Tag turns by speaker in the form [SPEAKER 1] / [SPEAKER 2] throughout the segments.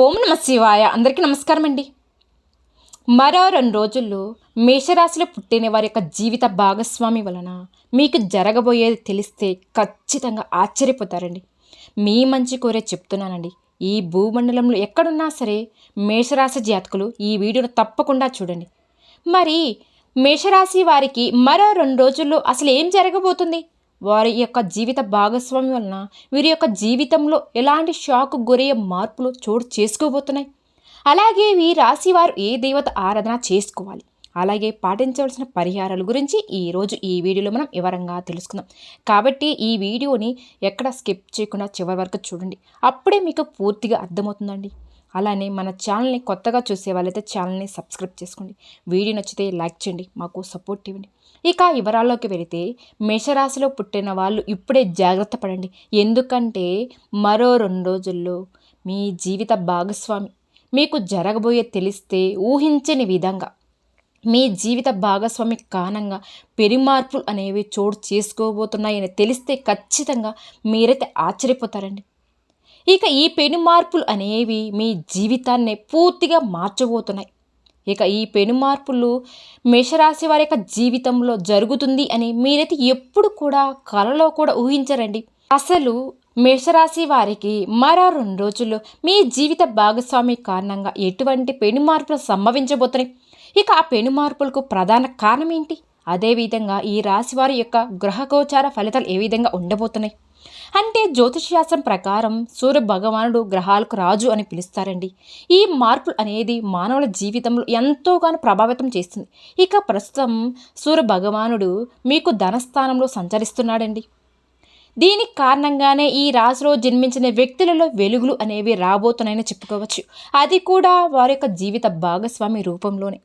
[SPEAKER 1] ఓం నమ శివాయ. అందరికీ నమస్కారం అండి. మరో రెండు రోజుల్లో మేషరాశిలో పుట్టిన వారి యొక్క జీవిత భాగస్వామి వలన మీకు జరగబోయేది తెలిస్తే ఖచ్చితంగా ఆశ్చర్యపోతారండి. మీ మంచి కోరే చెప్తున్నానండి. ఈ భూమండలంలో ఎక్కడున్నా సరే మేషరాశి జాతకులు ఈ వీడియోను తప్పకుండా చూడండి. మరి మేషరాశి వారికి మరో రెండు రోజుల్లో అసలు ఏం జరగబోతుంది? వారి యొక్క జీవిత భాగస్వామి వలన వీరి యొక్క జీవితంలో ఎలాంటి షాక్ గురయ్యే మార్పులు చోటు చేసుకోబోతున్నాయి? అలాగే ఈ రాశి వారు ఏ దేవత ఆరాధన చేసుకోవాలి? అలాగే పాటించవలసిన పరిహారాల గురించి ఈరోజు ఈ వీడియోలో మనం వివరంగా తెలుసుకుందాం. కాబట్టి ఈ వీడియోని ఎక్కడ స్కిప్ చేయకుండా చివరి వరకు చూడండి. అప్పుడే మీకు పూర్తిగా అర్థమవుతుందండి. అలానే మన ఛానల్ని కొత్తగా చూసే వాళ్ళైతే ఛానల్ని సబ్స్క్రైబ్ చేసుకోండి. వీడియో నచ్చితే లైక్ చేయండి మాకు సపోర్ట్ ఇవ్వండి. ఇక వివరాల్లోకి వెళితే మేషరాశిలో పుట్టిన వాళ్ళు ఇప్పుడే జాగ్రత్త పడండి. ఎందుకంటే మరో రెండు రోజుల్లో మీ జీవిత భాగస్వామి మీకు జరగబోయే తెలిస్తే ఊహించని విధంగా మీ జీవిత భాగస్వామి కారణంగా పెరిమార్పులు అనేవి చోటు చేసుకోబోతున్నాయని తెలిస్తే ఖచ్చితంగా మీరైతే ఆశ్చర్యపోతారండి. ఇక ఈ పెను మార్పులు అనేవి మీ జీవితాన్ని పూర్తిగా మార్చబోతున్నాయి. ఇక ఈ పెను మార్పులు మేషరాశి వారి యొక్క జీవితంలో జరుగుతుంది అని మీరైతే ఎప్పుడు కూడా కలలో కూడా ఊహించరండి. అసలు మేషరాశి వారికి మరో రెండు రోజుల్లో మీ జీవిత భాగస్వామి కారణంగా ఎటువంటి పెను మార్పులు సంభవించబోతున్నాయి? ఇక ఆ పెను మార్పులకు ప్రధాన కారణం ఏంటి? అదేవిధంగా ఈ రాశి వారి యొక్క గ్రహగోచార ఫలితాలు ఏ విధంగా ఉండబోతున్నాయి? అంటే జ్యోతిషశాస్త్రం ప్రకారం సూర్య భగవానుడు గ్రహాలకు రాజు అని పిలుస్తారండి. ఈ మార్పులు అనేది మానవుల జీవితంలో ఎంతోగానో ప్రభావితం చేస్తుంది. ఇక ప్రస్తుతం సూర్య భగవానుడు మీకు ధనస్థానంలో సంచరిస్తున్నాడండి. దీనికి కారణంగానే ఈ రాశిలో జన్మించిన వ్యక్తులలో వెలుగులు అనేవి రాబోతున్నాయని చెప్పుకోవచ్చు. అది కూడా వారి యొక్క జీవిత భాగస్వామి రూపంలోనే.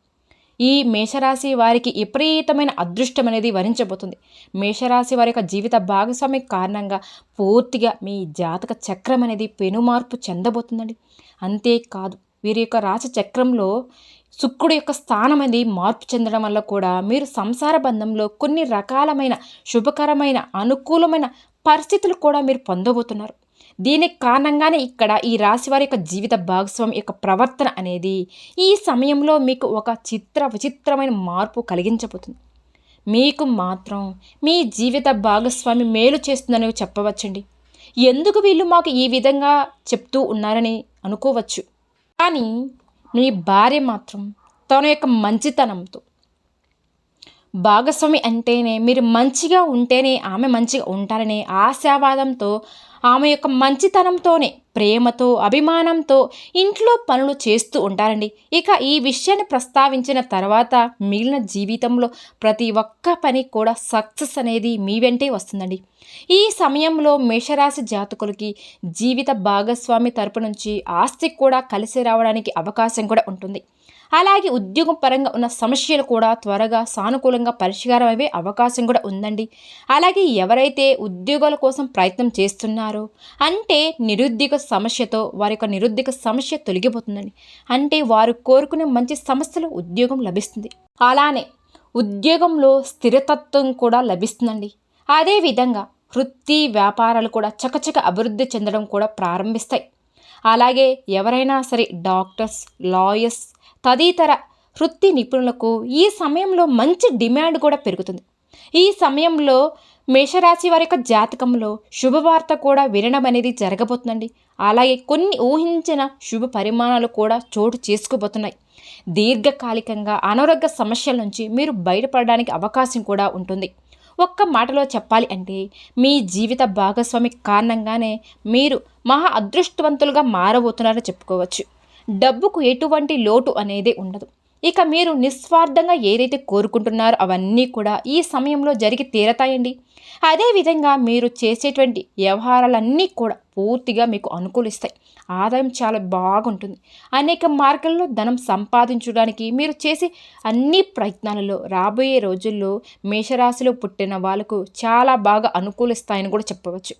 [SPEAKER 1] ఈ మేషరాశి వారికి విపరీతమైన అదృష్టం అనేది వరించబోతుంది. మేషరాశి వారి యొక్క జీవిత భాగస్వామి కారణంగా పూర్తిగా మీ జాతక చక్రం అనేది పెనుమార్పు చెందబోతుందండి. అంతేకాదు వీరి యొక్క రాశి చక్రంలో శుక్రుడు యొక్క స్థానం అనేది మార్పు చెందడం వల్ల కూడా మీరు సంసార బంధంలో కొన్ని రకాలమైన శుభకరమైన అనుకూలమైన పరిస్థితులు కూడా మీరు పొందబోతున్నారు. దీనికి కారణంగానే ఇక్కడ ఈ రాశి వారి యొక్క జీవిత భాగస్వామి యొక్క ప్రవర్తన అనేది ఈ సమయంలో మీకు ఒక చిత్ర విచిత్రమైన మార్పు కలిగించబోతుంది. మీకు మాత్రం మీ జీవిత భాగస్వామి మేలు చేస్తుందని చెప్పవచ్చండి. ఎందుకు వీళ్ళు మాకు ఈ విధంగా చెప్తూ ఉన్నారని అనుకోవచ్చు. కానీ మీ భార్య మాత్రం తన యొక్క మంచితనంతో భాగస్వామి అంటేనే మీరు మంచిగా ఉంటేనే ఆమె మంచిగా ఉంటారనే ఆశావాదంతో ఆమె యొక్క మంచితనంతోనే ప్రేమతో అభిమానంతో ఇంట్లో పనులు చేస్తూ ఉంటారండి. ఇక ఈ విషయాన్ని ప్రస్తావించిన తర్వాత మిగిలిన జీవితంలో ప్రతి ఒక్క పని కూడా సక్సెస్ అనేది మీ వెంటే వస్తుందండి. ఈ సమయంలో మేషరాశి జాతకులకి జీవిత భాగస్వామి తరపు నుంచి ఆస్తి కూడా కలిసి రావడానికి అవకాశం కూడా ఉంటుంది. అలాగే ఉద్యోగం పరంగా ఉన్న సమస్యలు కూడా త్వరగా సానుకూలంగా పరిష్కారం అయ్యే అవకాశం కూడా ఉందండి. అలాగే ఎవరైతే ఉద్యోగాల కోసం ప్రయత్నం చేస్తున్నారో అంటే నిరుద్యోగ సమస్యతో వారి యొక్క నిరుద్యోగ సమస్య తొలగిపోతుందండి. అంటే వారు కోరుకునే మంచి సమస్యలు ఉద్యోగం లభిస్తుంది. అలానే ఉద్యోగంలో స్థిరతత్వం కూడా లభిస్తుందండి. అదేవిధంగా వృత్తి వ్యాపారాలు కూడా చకచక అభివృద్ధి చెందడం కూడా ప్రారంభిస్తాయి. అలాగే ఎవరైనా సరే డాక్టర్స్ లాయర్స్ తదితర వృత్తి నిపుణులకు ఈ సమయంలో మంచి డిమాండ్ కూడా పెరుగుతుంది. ఈ సమయంలో మేషరాశి వారి యొక్క జాతకంలో శుభవార్త కూడా వినడం అనేది జరగబోతుందండి. అలాగే కొన్ని ఊహించిన శుభ పరిమాణాలు కూడా చోటు చేసుకోబోతున్నాయి. దీర్ఘకాలికంగా అనారోగ్య సమస్యల నుంచి మీరు బయటపడడానికి అవకాశం కూడా ఉంటుంది. ఒక్క మాటలో చెప్పాలి అంటే మీ జీవిత భాగస్వామి కారణంగానే మీరు మహా అదృష్టవంతులుగా మారబోతున్నారని చెప్పుకోవచ్చు. డబ్బుకు ఎటువంటి లోటు అనేది ఉండదు. ఇక మీరు నిస్వార్థంగా ఏదైతే కోరుకుంటున్నారో అవన్నీ కూడా ఈ సమయంలో జరిగి తీరతాయండి. అదేవిధంగా మీరు చేసేటువంటి వ్యవహారాలన్నీ కూడా పూర్తిగా మీకు అనుకూలిస్తాయి. ఆదాయం చాలా బాగుంటుంది. అనేక మార్గాల్లో ధనం సంపాదించడానికి మీరు చేసే అన్ని ప్రయత్నాలలో రాబోయే రోజుల్లో మేషరాశిలో పుట్టిన వాళ్ళకు చాలా బాగా అనుకూలిస్తాయని కూడా చెప్పవచ్చు.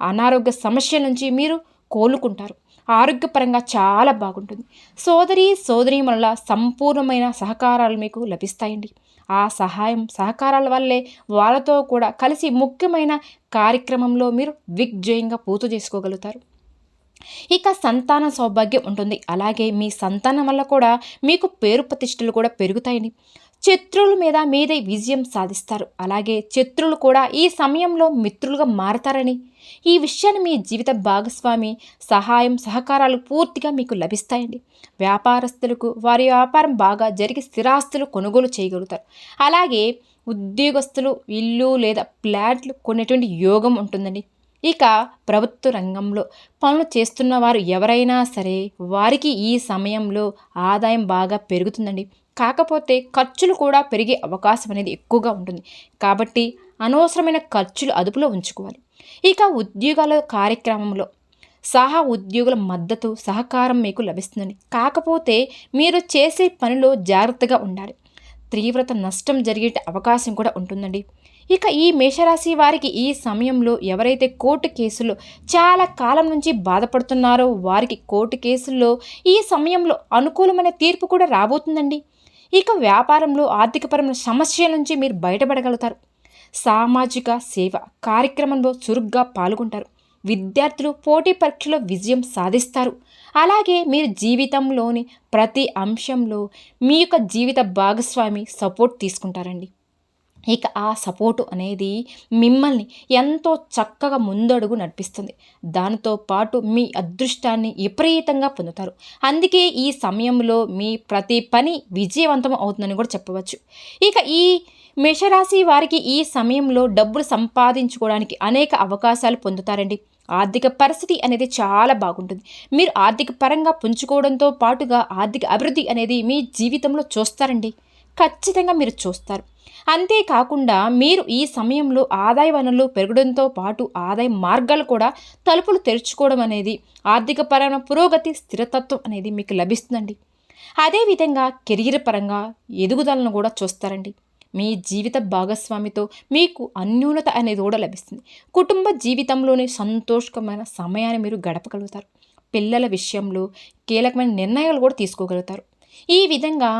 [SPEAKER 1] అనారోగ్య సమస్య నుంచి మీరు కోలుకుంటారు. ఆరోగ్యపరంగా చాలా బాగుంటుంది. సోదరి సోదరీమణుల సంపూర్ణమైన సహకారాలు మీకు లభిస్తాయండి. ఆ సహాయం సహకారాల వల్లే వాళ్ళతో కూడా కలిసి ముఖ్యమైన కార్యక్రమంలో మీరు దిగ్జయంగా పూర్తి చేసుకోగలుగుతారు. ఇక సంతాన సౌభాగ్యం ఉంటుంది. అలాగే మీ సంతానం వల్ల కూడా మీకు పేరు ప్రతిష్టలు కూడా పెరుగుతాయండి. శత్రువుల మీద మీదే విజయం సాధిస్తారు. అలాగే శత్రువులు కూడా ఈ సమయంలో మిత్రులుగా మారతారని ఈ విషయాన్ని మీ జీవిత భాగస్వామి సహాయం సహకారాలు పూర్తిగా మీకు లభిస్తాయండి. వ్యాపారస్తులకు వారి వ్యాపారం బాగా జరిగి స్థిరాస్తులు కొనుగోలు చేయగలుగుతారు. అలాగే ఉద్యోగస్తులు ఇల్లు లేదా ఫ్లాట్లు కొనేటువంటి యోగం ఉంటుందండి. ఇక ప్రభుత్వ రంగంలో పనులు చేస్తున్న వారు ఎవరైనా సరే వారికి ఈ సమయంలో ఆదాయం బాగా పెరుగుతుందండి. కాకపోతే ఖర్చులు కూడా పెరిగే అవకాశం అనేది ఎక్కువగా ఉంటుంది. కాబట్టి అనవసరమైన ఖర్చులు అదుపులో ఉంచుకోవాలి. ఇక ఉద్యోగాల కార్యక్రమంలో సహా ఉద్యోగుల మద్దతు సహకారం మీకు లభిస్తుంది కాకపోతే మీరు చేసే పనిలో జాగ్రత్తగా ఉండాలి. తీవ్రత నష్టం జరిగే అవకాశం కూడా ఉంటుందండి. ఇక ఈ మేషరాశి వారికి ఈ సమయంలో ఎవరైతే కోర్టు కేసులో చాలా కాలం నుంచి బాధపడుతున్నారో వారికి కోర్టు కేసుల్లో ఈ సమయంలో అనుకూలమైన తీర్పు కూడా రాబోతుందండి. ఇక వ్యాపారంలో ఆర్థికపరమైన సమస్యల నుంచి మీరు బయటపడగలుగుతారు. సామాజిక సేవ కార్యక్రమంలో చురుగ్గా పాల్గొంటారు. విద్యార్థులు పోటీ పరీక్షలో విజయం సాధిస్తారు. అలాగే మీరు జీవితంలోని ప్రతి అంశంలో మీ యొక్క జీవిత భాగస్వామి సపోర్ట్ తీసుకుంటారండి. ఇక ఆ సపోర్టు అనేది మిమ్మల్ని ఎంతో చక్కగా ముందడుగు నడిపిస్తుంది. దానితో పాటు మీ అదృష్టాన్ని విపరీతంగా పొందుతారు. అందుకే ఈ సమయంలో మీ ప్రతి పని విజయవంతం అవుతుందని కూడా చెప్పవచ్చు. ఇక ఈ మేషరాశి వారికి ఈ సమయంలో డబ్బులు సంపాదించుకోవడానికి అనేక అవకాశాలు పొందుతారండి. ఆర్థిక పరిస్థితి అనేది చాలా బాగుంటుంది. మీరు ఆర్థిక పరంగా పుంజుకోవడంతో పాటుగా ఆర్థిక అభివృద్ధి అనేది మీ జీవితంలో చూస్తారండి. ఖచ్చితంగా మీరు చూస్తారు. అంతేకాకుండా మీరు ఈ సమయంలో ఆదాయ వనరులు పెరగడంతో పాటు ఆదాయ మార్గాలు కూడా తలుపులు తెరుచుకోవడం అనేది ఆర్థిక పరమైన పురోగతి స్థిరతత్వం అనేది మీకు లభిస్తుందండి. అదేవిధంగా కెరీర్ పరంగా ఎదుగుదలను కూడా చూస్తారండి. మీ జీవిత భాగస్వామితో మీకు అన్యూనత అనేది కూడా లభిస్తుంది. కుటుంబ జీవితంలోని సంతోషకమైన సమయాన్ని మీరు గడపగలుగుతారు. పిల్లల విషయంలో కీలకమైన నిర్ణయాలు కూడా తీసుకోగలుగుతారు. ఈ విధంగా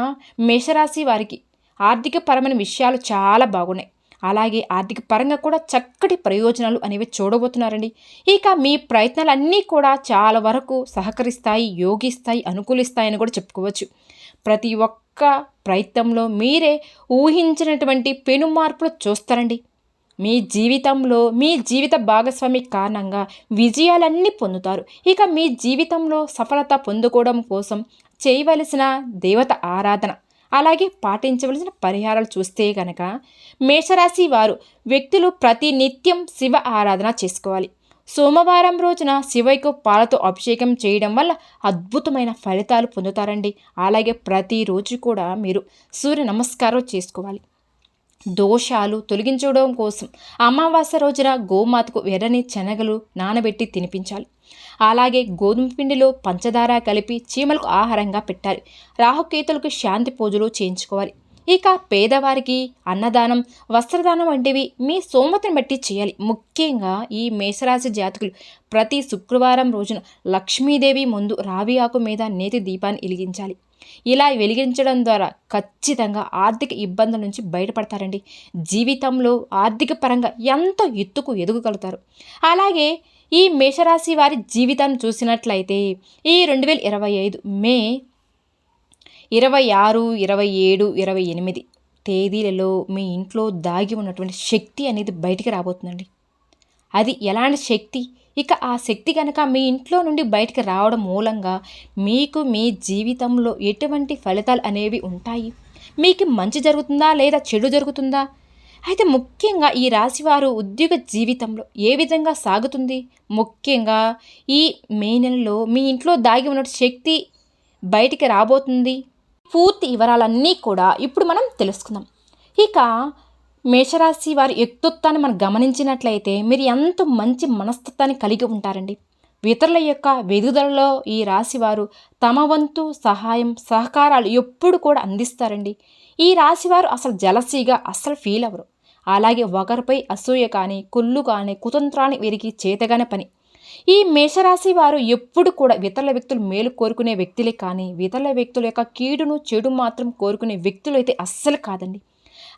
[SPEAKER 1] మేషరాశి వారికి ఆర్థిక పరమైన విషయాలు చాలా బాగున్నాయి. అలాగే ఆర్థిక పరంగా కూడా చక్కటి ప్రయోజనాలు అనేవి చూడబోతున్నారండి. ఇక మీ ప్రయత్నాలన్నీ కూడా చాలా వరకు సహకరిస్తాయి యోగిస్తాయి అనుకూలిస్తాయని కూడా చెప్పుకోవచ్చు. ప్రతి ఒక్క ప్రయత్నంలో మీరే ఊహించినటువంటి పెను మార్పులు చూస్తారండి. మీ జీవితంలో మీ జీవిత భాగస్వామి కారణంగా విజయాలన్నీ పొందుతారు. ఇక మీ జీవితంలో సఫలత పొందుకోవడం కోసం చేయవలసిన దేవత ఆరాధన అలాగే పాటించవలసిన పరిహారాలు చూస్తే కనుక మేషరాశి వారు వ్యక్తులు ప్రతి నిత్యం శివ ఆరాధన చేసుకోవాలి. సోమవారం రోజున శివయ్యకు పాలతో అభిషేకం చేయడం వల్ల అద్భుతమైన ఫలితాలు పొందుతారండి. అలాగే ప్రతిరోజు కూడా మీరు సూర్య నమస్కారం చేసుకోవాలి. దోషాలు తొలగించడం కోసం అమావాస్య రోజున గోమాతకు ఎర్రని శనగలు నానబెట్టి తినిపించాలి. అలాగే గోధుమ పిండిలో పంచదార కలిపి చీమలకు ఆహారంగా పెట్టాలి. రాహుకేతులకు శాంతి పూజలు చేయించుకోవాలి. ఇక పేదవారికి అన్నదానం వస్త్రదానం వంటివి మీ సోమతిని బట్టి చేయాలి. ముఖ్యంగా ఈ మేషరాశి జాతకులు ప్రతి శుక్రవారం రోజున లక్ష్మీదేవి ముందు రావి ఆకు మీద నేతి దీపాన్ని వెలిగించాలి. ఇలా వెలిగించడం ద్వారా ఖచ్చితంగా ఆర్థిక ఇబ్బందుల నుంచి బయటపడతారండి. జీవితంలో ఆర్థిక పరంగా ఎంతో ఎత్తుకు ఎదుగగలుగుతారు. అలాగే ఈ మేషరాశి వారి జీవితాన్ని చూసినట్లయితే ఈ రెండు వేల ఇరవై ఐదు మే ఇరవై ఆరు ఇరవై ఏడు ఇరవై ఎనిమిది తేదీలలో మీ ఇంట్లో దాగి ఉన్నటువంటి శక్తి అనేది బయటికి రాబోతుందండి. అది ఎలాంటి శక్తి? ఇక ఆ శక్తి కనుక మీ ఇంట్లో నుండి బయటికి రావడం మూలంగా మీకు మీ జీవితంలో ఎటువంటి ఫలితాలు అనేవి ఉంటాయి? మీకు మంచి జరుగుతుందా లేదా చెడు జరుగుతుందా? అయితే ముఖ్యంగా ఈ రాశివారు ఉద్యోగ జీవితంలో ఏ విధంగా సాగుతుంది? ముఖ్యంగా ఈ మే నెలలో మీ ఇంట్లో దాగి ఉన్న శక్తి బయటికి రాబోతుంది. పూర్తి వివరాలన్నీ కూడా ఇప్పుడు మనం తెలుసుకుందాం. ఇక మేషరాశి వారి వ్యక్తిత్వాన్ని మనం గమనించినట్లయితే మీరు ఎంతో మంచి మనస్తత్వాన్ని కలిగి ఉంటారండి. ఇతరుల యొక్క వెదుదలలో ఈ రాశివారు తమ వంతు సహాయం సహకారాలు ఎప్పుడు కూడా అందిస్తారండి. ఈ రాశివారు అసలు జలసీగా అస్సలు ఫీల్ అవ్వరు. అలాగే ఒకరిపై అసూయ కానీ కుళ్ళు కానీ కుతంత్రాన్ని వీరికి చేతగానే పని. ఈ మేషరాశి వారు ఎప్పుడు కూడా ఇతరుల వ్యక్తులు మేలు కోరుకునే వ్యక్తులే కానీ ఇతరుల వ్యక్తుల యొక్క కీడును చెడు మాత్రం కోరుకునే వ్యక్తులు అయితే అస్సలు కాదండి.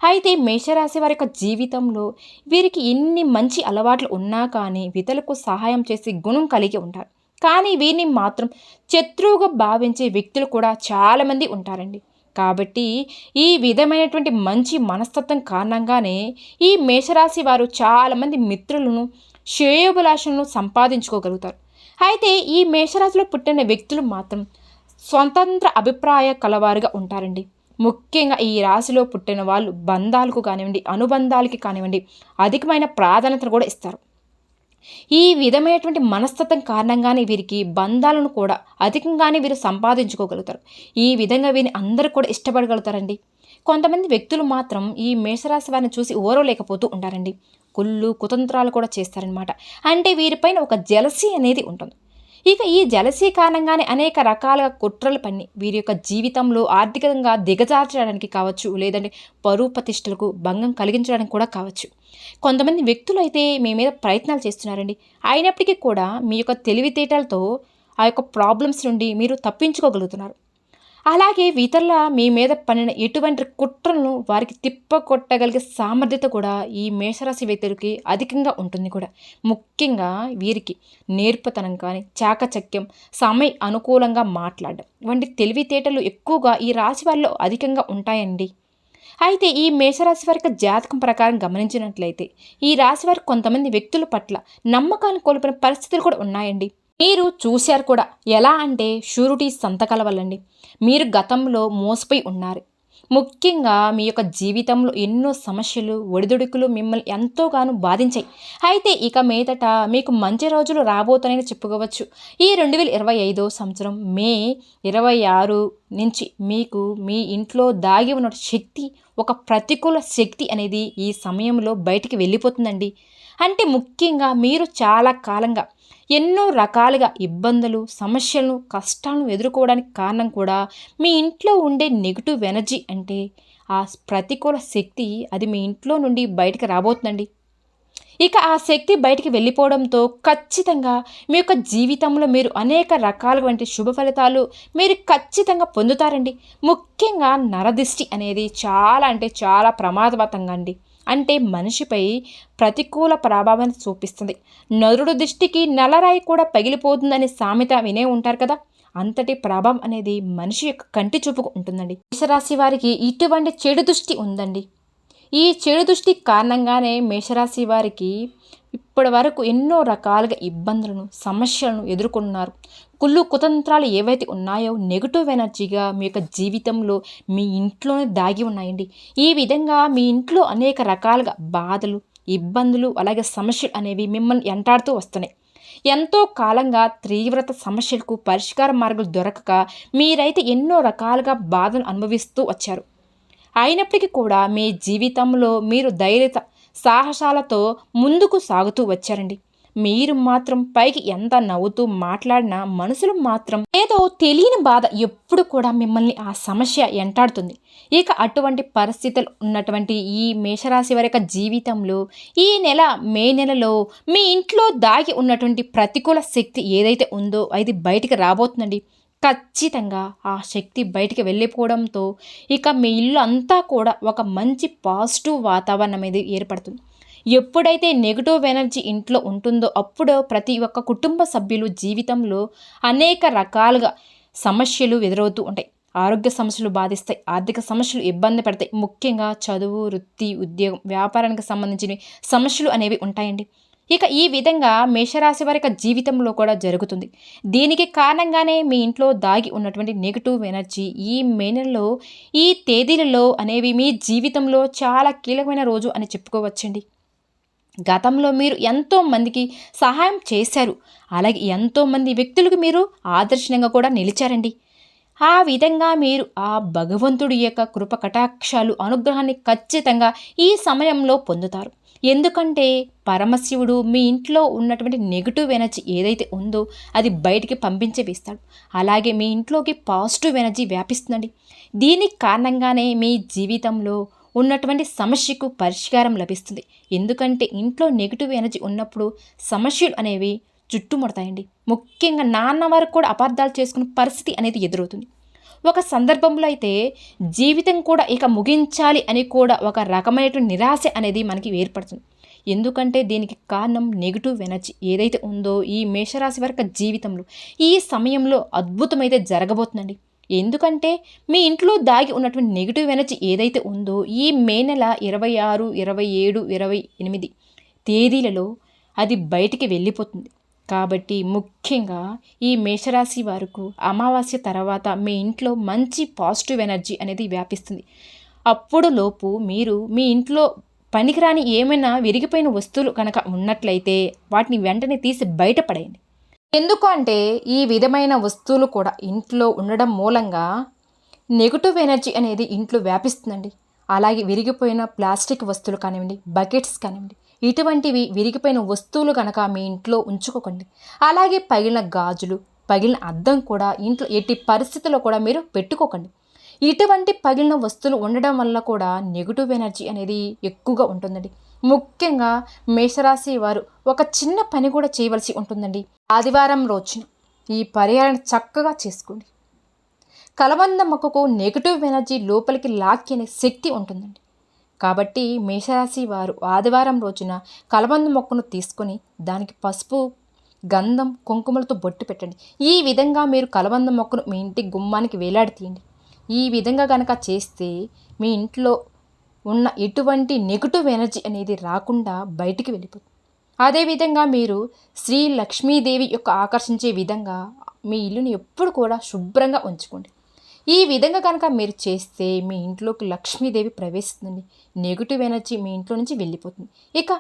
[SPEAKER 1] అయితే మేషరాశి వారి యొక్క జీవితంలో వీరికి ఎన్ని మంచి అలవాట్లు ఉన్నా కానీ ఇతరులకు సహాయం చేసే గుణం కలిగి ఉంటారు. కానీ వీరిని మాత్రం శత్రువుగా భావించే వ్యక్తులు కూడా చాలామంది ఉంటారండి. కాబట్టి ఈ విధమైనటువంటి మంచి మనస్తత్వం కారణంగానే ఈ మేషరాశి వారు చాలామంది మిత్రులను శ్రేయోభిలాషలను సంపాదించుకోగలుగుతారు. అయితే ఈ మేషరాశిలో పుట్టిన వ్యక్తులు మాత్రం స్వతంత్ర అభిప్రాయ కలవారుగా ఉంటారండి. ముఖ్యంగా ఈ రాశిలో పుట్టిన వాళ్ళు బంధాలకు కానివ్వండి అనుబంధాలకి కానివ్వండి అధికమైన ప్రాధాన్యతను కూడా ఇస్తారు. ఈ విధమైనటువంటి మనస్తత్వం కారణంగానే వీరికి బంధాలను కూడా అధికంగానే వీరు సంపాదించుకోగలుగుతారు. ఈ విధంగా వీరిని అందరూ కూడా ఇష్టపడగలుగుతారండి. కొంతమంది వ్యక్తులు మాత్రం ఈ మేషరాశి వారిని చూసి ఓరవలేకపోతూ ఉంటారండి కుళ్ళు కుతంత్రాలు కూడా చేస్తారనమాట అంటే వీరిపైన ఒక జలసీ అనేది ఉంటుంది. ఇక ఈ జలసీ కారణంగానే అనేక రకాల కుట్రలు పని వీరి యొక్క జీవితంలో ఆర్థికంగా దిగజార్చడానికి కావచ్చు లేదంటే పరువు ప్రతిష్టలకు భంగం కలిగించడానికి కూడా కావచ్చు. కొంతమంది వ్యక్తులు అయితే మీ మీద ప్రయత్నాలు చేస్తున్నారండి. అయినప్పటికీ కూడా మీ యొక్క తెలివితేటలతో ఆ యొక్క ప్రాబ్లమ్స్ నుండి మీరు తప్పించుకోగలుగుతున్నారు. అలాగే ఇతరుల మీ మీద పనిన ఎటువంటి కుట్రలను వారికి తిప్పకొట్టగలిగే సామర్థ్యత కూడా ఈ మేషరాశి వ్యక్తులకి అధికంగా ఉంటుంది కూడా. ముఖ్యంగా వీరికి నేర్పతనం కానీ చాకచక్యం సమయ అనుకూలంగా మాట్లాడడం వంటి తెలివితేటలు ఎక్కువగా ఈ రాశి వారిలో అధికంగా ఉంటాయండి. అయితే ఈ మేషరాశి వారికి జాతకం ప్రకారం గమనించినట్లయితే ఈ రాశి వారికి కొంతమంది వ్యక్తుల పట్ల నమ్మకాన్ని కోల్పోయిన పరిస్థితులు కూడా ఉన్నాయండి. మీరు చూశారు కూడా ఎలా అంటే షూరిటీ సంతకాల వల్లండి. మీరు గతంలో మోసపోయి ఉన్నారు. ముఖ్యంగా మీ యొక్క జీవితంలో ఎన్నో సమస్యలు ఒడిదుడుకులు మిమ్మల్ని ఎంతోగానో బాధించాయి. అయితే ఇక మీదట మీకు మంచి రోజులు రాబోతున్నాయని చెప్పుకోవచ్చు. ఈ రెండు వేల ఇరవై ఐదో సంవత్సరం మే ఇరవై ఆరు నుంచి మీకు మీ ఇంట్లో దాగి ఉన్న శక్తి ఒక ప్రతికూల శక్తి అనేది ఈ సమయంలో బయటికి వెళ్ళిపోతుందండి. అంటే ముఖ్యంగా మీరు చాలా కాలంగా ఎన్నో రకాలుగా ఇబ్బందులు సమస్యలను కష్టాలను ఎదుర్కోవడానికి కారణం కూడా మీ ఇంట్లో ఉండే నెగిటివ్ ఎనర్జీ అంటే ఆ ప్రతికూల శక్తి అది మీ ఇంట్లో నుండి బయటకు రాబోతుందండి. ఇక ఆ శక్తి బయటికి వెళ్ళిపోవడంతో ఖచ్చితంగా మీ యొక్క జీవితంలో మీరు అనేక రకాల వంటి శుభ ఫలితాలు మీరు ఖచ్చితంగా పొందుతారండి. ముఖ్యంగా నరదిష్టి అనేది చాలా అంటే చాలా ప్రమాదవంతంగా అండి. అంటే మనిషిపై ప్రతికూల ప్రభావాన్ని చూపిస్తుంది. నరుడు దృష్టికి నల్లరాయి కూడా పగిలిపోతుందనే సామెత వినే ఉంటారు కదా? అంతటి ప్రభావం అనేది మనిషి యొక్క కంటి చూపుకు ఉంటుందండి. మేషరాశి వారికి ఇటువంటి చెడు దృష్టి ఉందండి. ఈ చెడు దృష్టి కారణంగానే మేషరాశి వారికి ఇప్పటి వరకు ఎన్నో రకాలుగా ఇబ్బందులను సమస్యలను ఎదుర్కొన్నారు. కుళ్ళు కుతంత్రాలు ఏవైతే ఉన్నాయో నెగిటివ్ ఎనర్జీగా మీ యొక్క జీవితంలో మీ ఇంట్లోనే దాగి ఉన్నాయండి. ఈ విధంగా మీ ఇంట్లో అనేక రకాలుగా బాధలు ఇబ్బందులు అలాగే సమస్యలు అనేవి మిమ్మల్ని ఎంటాడుతూ వస్తున్నాయి. ఎంతో కాలంగా తీవ్రత సమస్యలకు పరిష్కార మార్గాలు దొరకక మీరైతే ఎన్నో రకాలుగా బాధలు అనుభవిస్తూ వచ్చారు. అయినప్పటికీ కూడా మీ జీవితంలో మీరు ధైర్యత సాహసాలతో ముందుకు సాగుతూ వచ్చారండి. మీరు మాత్రం పైకి ఎంత నవ్వుతూ మాట్లాడినా మనసులో మాత్రం ఏదో తెలియని బాధ ఎప్పుడు కూడా మిమ్మల్ని ఆ సమస్య ఎంటాడుతుంది. ఇక అటువంటి పరిస్థితులు ఉన్నటువంటి ఈ మేషరాశి వారి యొక్క జీవితంలో ఈ నెల మే నెలలో మీ ఇంట్లో దాగి ఉన్నటువంటి ప్రతికూల శక్తి ఏదైతే ఉందో అది బయటికి రాబోతుందండి. ఖచ్చితంగా ఆ శక్తి బయటికి వెళ్ళిపోవడంతో ఇక మీ ఇల్లు అంతా కూడా ఒక మంచి పాజిటివ్ వాతావరణం అనేది ఏర్పడుతుంది. ఎప్పుడైతే నెగిటివ్ ఎనర్జీ ఇంట్లో ఉంటుందో అప్పుడు ప్రతి ఒక్క కుటుంబ సభ్యులు జీవితంలో అనేక రకాలుగా సమస్యలు ఎదురవుతూ ఉంటాయి. ఆరోగ్య సమస్యలు బాధిస్తాయి ఆర్థిక సమస్యలు ఇబ్బంది పడతాయి. ముఖ్యంగా చదువు వృత్తి ఉద్యోగం వ్యాపారానికి సంబంధించిన సమస్యలు అనేవి ఉంటాయండి. ఇక ఈ విధంగా మేషరాశి వారి యొక్క జీవితంలో కూడా జరుగుతుంది. దీనికి కారణంగానే మీ ఇంట్లో దాగి ఉన్నటువంటి నెగిటివ్ ఎనర్జీ ఈ మే నెలలో ఈ తేదీలలో అనేవి మీ జీవితంలో చాలా కీలకమైన రోజు అని చెప్పుకోవచ్చండి. గతంలో మీరు ఎంతో మందికి సహాయం చేశారు. అలాగే ఎంతోమంది వ్యక్తులకు మీరు ఆదర్శనంగా కూడా నిలిచారండి. ఆ విధంగా మీరు ఆ భగవంతుడి యొక్క కృప కటాక్షాలు అనుగ్రహాన్ని ఖచ్చితంగా ఈ సమయంలో పొందుతారు. ఎందుకంటే పరమశివుడు మీ ఇంట్లో ఉన్నటువంటి నెగిటివ్ ఎనర్జీ ఏదైతే ఉందో అది బయటికి పంపించే వేస్తాడు. అలాగే మీ ఇంట్లోకి పాజిటివ్ ఎనర్జీ వ్యాపిస్తుందండి. దీనికి కారణంగానే మీ జీవితంలో ఉన్నటువంటి సమస్యకు పరిష్కారం లభిస్తుంది. ఎందుకంటే ఇంట్లో నెగిటివ్ ఎనర్జీ ఉన్నప్పుడు సమస్యలు అనేవి చుట్టుముడతాయండి. ముఖ్యంగా నాన్న వారు కూడా అపార్థాలు చేసుకునే పరిస్థితి అనేది ఎదురవుతుంది. ఒక సందర్భంలో అయితే జీవితం కూడా ఇక ముగించాలి అని కూడా ఒక రకమైనటువంటి నిరాశ అనేది మనకి ఏర్పడుతుంది. ఎందుకంటే దీనికి కారణం నెగిటివ్ ఎనర్జీ ఏదైతే ఉందో ఈ మేషరాశి వరకు జీవితంలో ఈ సమయంలో అద్భుతమైతే జరగబోతుందండి. ఎందుకంటే మీ ఇంట్లో దాగి ఉన్నటువంటి నెగిటివ్ ఎనర్జీ ఏదైతే ఉందో ఈ మే నెల ఇరవై ఆరు ఇరవై ఏడు ఇరవై ఎనిమిది తేదీలలో అది బయటికి వెళ్ళిపోతుంది. కాబట్టి ముఖ్యంగా ఈ మేషరాశి వారికి అమావాస్య తర్వాత మీ ఇంట్లో మంచి పాజిటివ్ ఎనర్జీ అనేది వ్యాపిస్తుంది. అప్పుడు లోపు మీరు మీ ఇంట్లో పనికిరాని ఏమైనా విరిగిపోయిన వస్తువులు కనుక ఉన్నట్లయితే వాటిని వెంటనే తీసి బయటపడేయండి. ఎందుకు అంటే ఈ విధమైన వస్తువులు కూడా ఇంట్లో ఉండడం మూలంగా నెగిటివ్ ఎనర్జీ అనేది ఇంట్లో వ్యాపిస్తుందండి. అలాగే విరిగిపోయిన ప్లాస్టిక్ వస్తువులు కానివ్వండి బకెట్స్ కానివ్వండి ఇటువంటివి విరిగిపోయిన వస్తువులు కనుక మీ ఇంట్లో ఉంచుకోకండి. అలాగే పగిలిన గాజులు పగిలిన అద్దం కూడా ఇంట్లో ఎట్టి పరిస్థితుల్లో కూడా మీరు పెట్టుకోకండి. ఇటువంటి పగిలిన వస్తువులు ఉండడం వల్ల కూడా నెగిటివ్ ఎనర్జీ అనేది ఎక్కువగా ఉంటుందండి. ముఖ్యంగా మేషరాశి వారు ఒక చిన్న పని కూడా చేయవలసి ఉంటుందండి. ఆదివారం రోజున ఈ పర్యాలను చక్కగా చేసుకోండి. కలబంద మొక్కకు నెగిటివ్ ఎనర్జీ లోపలికి లాక్కినే శక్తి ఉంటుందండి. కాబట్టి మేషరాశి వారు ఆదివారం రోజున కలబంద మొక్కను తీసుకొని దానికి పసుపు గంధం కుంకుమలతో బొట్టు పెట్టండి. ఈ విధంగా మీరు కలబంద మొక్కను మీ ఇంటి గుమ్మానికి వేలాడి తీయండి ఈ విధంగా కనుక చేస్తే మీ ఇంట్లో ఉన్న ఎటువంటి నెగిటివ్ ఎనర్జీ అనేది రాకుండా బయటికి వెళ్ళిపోతుంది. అదేవిధంగా మీరు శ్రీ లక్ష్మీదేవి యొక్క ఆకర్షించే విధంగా మీ ఇల్లుని ఎప్పుడు కూడా శుభ్రంగా ఉంచుకోండి. ఈ విధంగా కనుక మీరు చేస్తే మీ ఇంట్లోకి లక్ష్మీదేవి ప్రవేశిస్తుంది నెగిటివ్ ఎనర్జీ మీ ఇంట్లో నుంచి వెళ్ళిపోతుంది. ఇక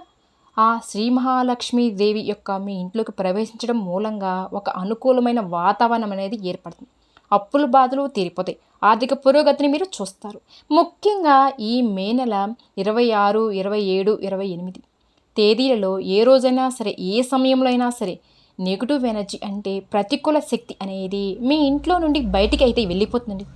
[SPEAKER 1] ఆ శ్రీ మహాలక్ష్మీదేవి యొక్క మీ ఇంట్లోకి ప్రవేశించడం మూలంగా ఒక అనుకూలమైన వాతావరణం అనేది ఏర్పడుతుంది. అప్పుల బాధలు తీరిపోతాయి. ఆర్థిక పురోగతిని మీరు చూస్తారు. ముఖ్యంగా ఈ మే నెల ఇరవై ఆరు ఇరవై ఏడు ఇరవై ఎనిమిది తేదీలలో ఏ రోజైనా సరే ఏ సమయంలో అయినా సరే నెగిటివ్ ఎనర్జీ అంటే ప్రతికూల శక్తి అనేది మీ ఇంట్లో నుండి బయటికి అయితే వెళ్ళిపోతుందండి.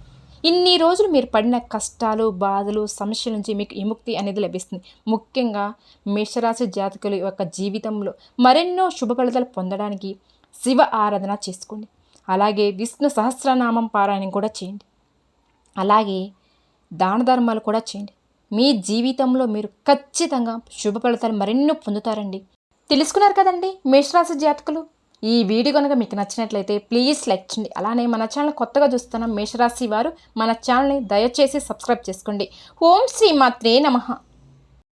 [SPEAKER 1] ఇన్ని రోజులు మీరు పడిన కష్టాలు బాధలు సమస్యల నుంచి మీకు విముక్తి అనేది లభిస్తుంది. ముఖ్యంగా మేషరాశి జాతకుల యొక్క జీవితంలో మరెన్నో శుభ ఫలితాలు పొందడానికి శివ ఆరాధన చేసుకోండి. అలాగే విష్ణు సహస్రనామం పారాయణం కూడా చేయండి. అలాగే దాన ధర్మాలు కూడా చేయండి. మీ జీవితంలో మీరు ఖచ్చితంగా శుభ ఫలితాలు మరెన్నో పొందుతారండి. తెలుసుకున్నారు కదండి మేషరాశి జాతకులు. ఈ వీడియో కనుక మీకు నచ్చినట్లయితే ప్లీజ్ లైక్ చేయండి. అలానే మన ఛానల్ కొత్తగా చూస్తున్న మేషరాశి వారు మన ఛానల్ని దయచేసి సబ్స్క్రైబ్ చేసుకోండి. ఓం శ్రీ మాత్రే నమః.